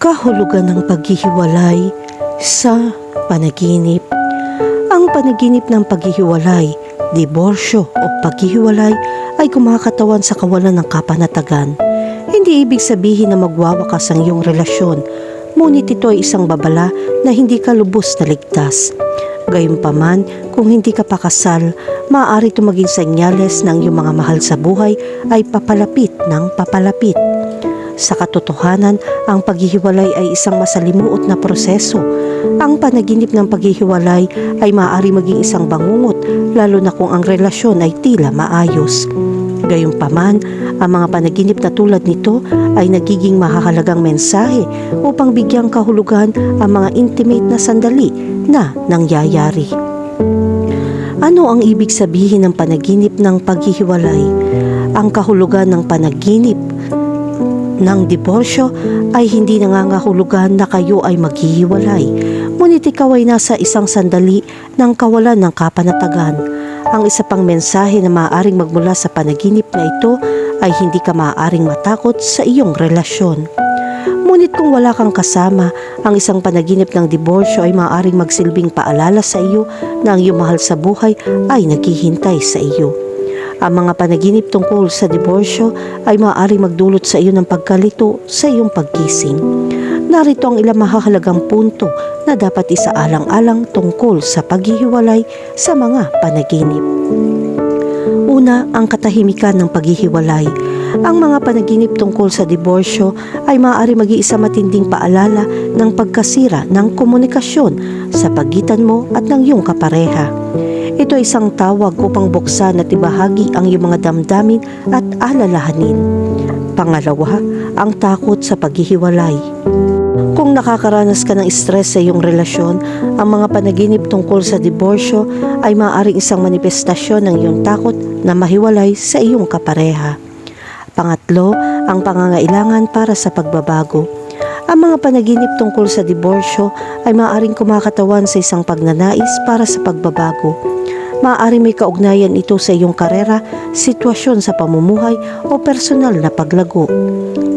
kahulugan ng paghihiwalay sa panaginip. Ang panaginip ng paghihiwalay, diborsyo o paghihiwalay ay kumakatawan sa kawalan ng kapanatagan. Hindi ibig sabihin na magwawakas ang iyong relasyon, ngunit ito ay isang babala na hindi ka lubos na ligtas. Gayunpaman, kung hindi ka pakasal, maaari ito maging senyales ng iyong mga mahal sa buhay ay papalapit ng papalapit. Sa katotohanan, ang paghihiwalay ay isang masalimuot na proseso. Ang panaginip ng paghihiwalay ay maaari maging isang bangungot, lalo na kung ang relasyon ay tila maayos. Gayunpaman, ang mga panaginip na tulad nito ay nagiging mahahalagang mensahe upang bigyang kahulugan ang mga intimate na sandali na nangyayari. Ano ang ibig sabihin ng panaginip ng paghihiwalay? Ang kahulugan ng panaginip ng diborsyo ay hindi nangangahulugan na kayo ay maghihiwalay. Ngunit ikaw ay nasa isang sandali ng kawalan ng kapanatagan. Ang isa pang mensahe na maaaring magmula sa panaginip na ito ay hindi ka maaaring matakot sa iyong relasyon. Ngunit kung wala kang kasama, ang isang panaginip ng diborsyo ay maaaring magsilbing paalala sa iyo na ang iyong mahal sa buhay ay naghihintay sa iyo. Ang mga panaginip tungkol sa diborsyo ay maaaring magdulot sa iyo ng pagkalito sa iyong pagkising. Narito ang ilang mahahalagang punto na dapat isaalang-alang tungkol sa paghihiwalay sa mga panaginip. Una, ang katahimikan ng paghihiwalay. Ang mga panaginip tungkol sa diborsyo ay maaari mag-iisa matinding paalala ng pagkasira ng komunikasyon sa pagitan mo at ng iyong kapareha. Ito ay isang tawag upang buksan at ibahagi ang iyong mga damdamin at alalahanin. Pangalawa, ang takot sa paghihiwalay. Kung nakakaranas ka ng stress sa iyong relasyon, ang mga panaginip tungkol sa diborsyo ay maaaring isang manifestasyon ng iyong takot na mahiwalay sa iyong kapareha. Pangatlo, ang pangangailangan para sa pagbabago. Ang mga panaginip tungkol sa diborsyo ay maaaring kumakatawan sa isang pagnanais para sa pagbabago. Maaari may kaugnayan ito sa iyong karera, sitwasyon sa pamumuhay o personal na paglago.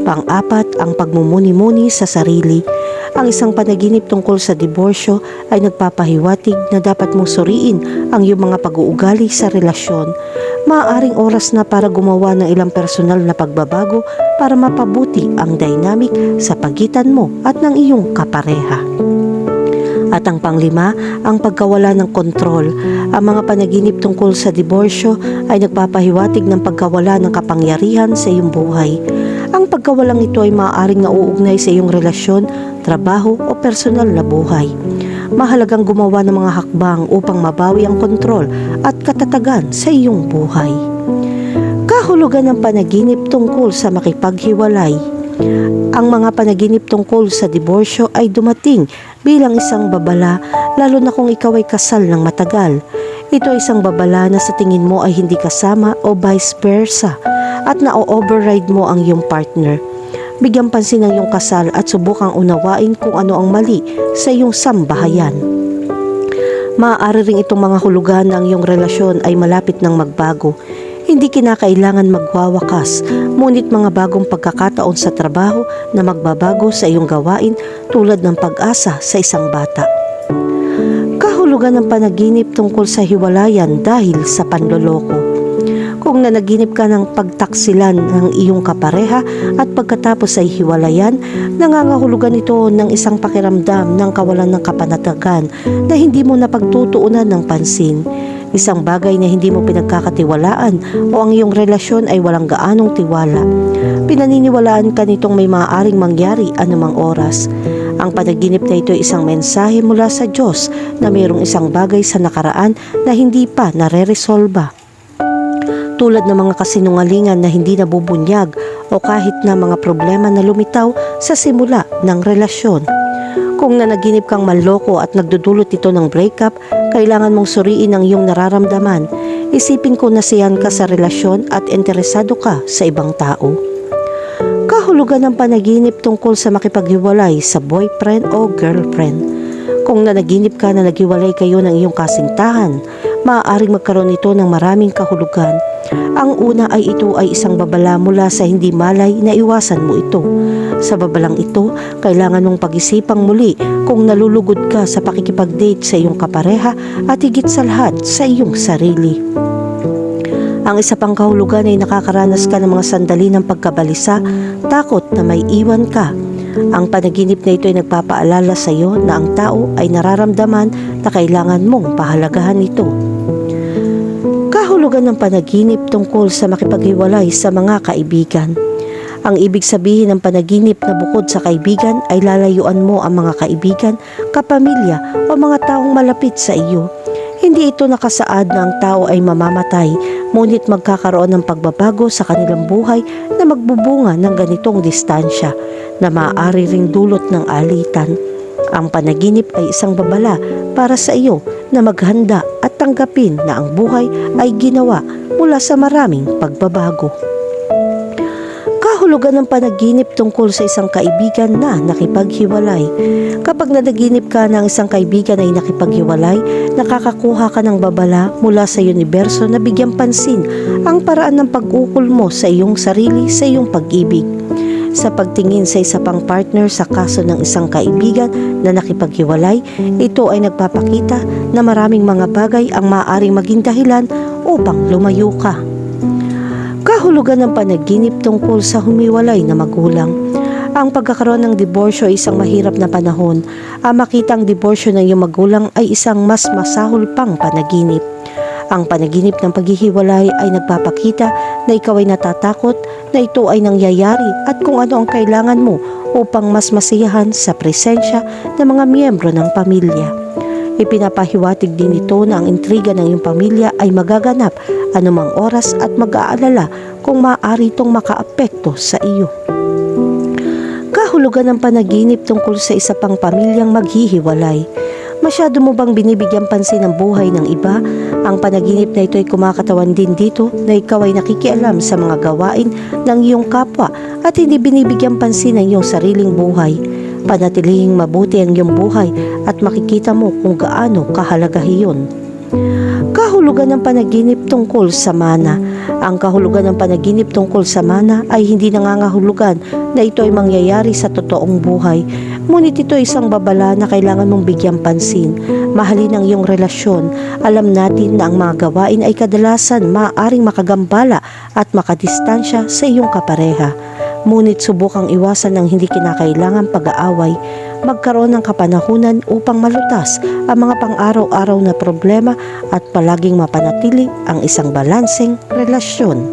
Pang-apat, ang pagmumuni-muni sa sarili. Ang isang panaginip tungkol sa diborsyo ay nagpapahiwatig na dapat mong suriin ang iyong mga pag-uugali sa relasyon. Maaaring oras na para gumawa ng ilang personal na pagbabago para mapabuti ang dynamic sa pagitan mo at ng iyong kapareha. At ang panglima, ang pagkawala ng kontrol. Ang mga panaginip tungkol sa diborsyo ay nagpapahiwatig ng pagkawala ng kapangyarihan sa iyong buhay. Ang pagkawalang ito ay maaaring nauugnay sa iyong relasyon, trabaho o personal na buhay. Mahalagang gumawa ng mga hakbang upang mabawi ang kontrol at katatagan sa iyong buhay. Kahulugan ng panaginip tungkol sa makipaghiwalay. Ang mga panaginip tungkol sa diborsyo ay dumating bilang isang babala lalo na kung ikaw ay kasal ng matagal. Ito ay isang babala na sa tingin mo ay hindi kasama o vice versa at na-override mo ang iyong partner. Bigyan pansin ang iyong kasal at subukang unawain kung ano ang mali sa iyong sambahayan. Maaari ring itong mga hulugan na ang iyong relasyon ay malapit ng magbago. Hindi kinakailangan magwawakas, ngunit mga bagong pagkakataon sa trabaho na magbabago sa iyong gawain tulad ng pag-asa sa isang bata. Kahulugan ng panaginip tungkol sa hiwalayan dahil sa panloloko. Kung nanaginip ka ng pagtaksilan ng iyong kapareha at pagkatapos ay hiwalayan, nangangahulugan ito ng isang pakiramdam ng kawalan ng kapanatagan na hindi mo napagtutuunan ng pansin. Isang bagay na hindi mo pinagkakatiwalaan o ang iyong relasyon ay walang gaanong tiwala. Pinaniniwalaan ka nitong may maaaring mangyari anumang oras. Ang panaginip na ito ay isang mensahe mula sa Diyos na mayroong isang bagay sa nakaraan na hindi pa nare-resolba tulad ng mga kasinungalingan na hindi nabubunyag o kahit na mga problema na lumitaw sa simula ng relasyon. Kung nanaginip kang manloko at nagdudulot ito ng breakup, kailangan mong suriin ang iyong nararamdaman. Isipin ko na ka sa relasyon at interesado ka sa ibang tao. Kahulugan ng panaginip tungkol sa makipaghiwalay sa boyfriend o girlfriend. Kung nanaginip ka na naghiwalay kayo ng iyong kasintahan, maaaring magkaroon ito ng maraming kahulugan. Ang una ay ito ay isang babala mula sa hindi malay na iwasan mo ito. Sa babalang ito, kailangan mong pag-isipang muli kung nalulugod ka sa pakikipag-date sa iyong kapareha at higit sa lahat sa iyong sarili. Ang isa pang kahulugan ay nakakaranas ka ng mga sandali ng pagkabalisa, takot na may iwan ka. Ang panaginip na ito ay nagpapaalala sa iyo na ang tao ay nararamdaman na kailangan mong pahalagahan ito. Kahulugan ng panaginip tungkol sa makipaghiwalay sa mga kaibigan. Ang ibig sabihin ng panaginip na bukod sa kaibigan ay lalayuan mo ang mga kaibigan, kapamilya o mga taong malapit sa iyo. Hindi ito nakasaad na ang tao ay mamamatay, ngunit magkakaroon ng pagbabago sa kanilang buhay na magbubunga ng ganitong distansya na maaari ring dulot ng alitan. Ang panaginip ay isang babala para sa iyo na maghanda at tanggapin na ang buhay ay ginawa mula sa maraming pagbabago. Kahulugan ng panaginip tungkol sa isang kaibigan na nakipaghiwalay. Kapag nanaginip ka ng isang kaibigan ay nakipaghiwalay, nakakakuha ka ng babala mula sa universo na bigyang pansin ang paraan ng pag-ukol mo sa iyong sarili sa iyong pag-ibig. Sa pagtingin sa isa pang partner sa kaso ng isang kaibigan na nakipaghiwalay, ito ay nagpapakita na maraming mga bagay ang maaaring maging dahilan upang lumayo ka. Kahulugan ng panaginip tungkol sa humiwalay na magulang. Ang pagkakaroon ng diborsyo ay isang mahirap na panahon. Ang makita ang diborsyo ng iyong magulang ay isang mas masahol pang panaginip. Ang panaginip ng paghihiwalay ay nagpapakita na ikaw ay natatakot na ito ay nangyayari at kung ano ang kailangan mo upang mas masiyahan sa presensya ng mga miyembro ng pamilya. Ipinapahiwatig din ito na ang intriga ng iyong pamilya ay magaganap anumang oras at mag-aalala kung maaari itong makaapekto sa iyo. Kahulugan ng panaginip tungkol sa isa pang pamilyang maghihiwalay. Masyado mo bang binibigyan pansin ang buhay ng iba? Ang panaginip na ito ay kumakatawan din dito na ikaw ay nakikialam sa mga gawain ng iyong kapwa at hindi binibigyan pansin ang iyong sariling buhay. Panatilihing mabuti ang iyong buhay at makikita mo kung gaano kahalaga iyon. Kahulugan ng panaginip tungkol sa mana. Ang kahulugan ng panaginip tungkol sa mana ay hindi nangangahulugan na ito ay mangyayari sa totoong buhay. Ngunit ito ay isang babala na kailangan mong bigyan pansin. Mahalin ang iyong relasyon. Alam natin na ang mga gawain ay kadalasan maaaring makagambala at makadistansya sa iyong kapareha. Ngunit subukang iwasan ng hindi kinakailangan pag-aaway magkaroon ng kapanahunan upang malutas ang mga pang-araw-araw na problema at palaging mapanatili ang isang balanseng relasyon.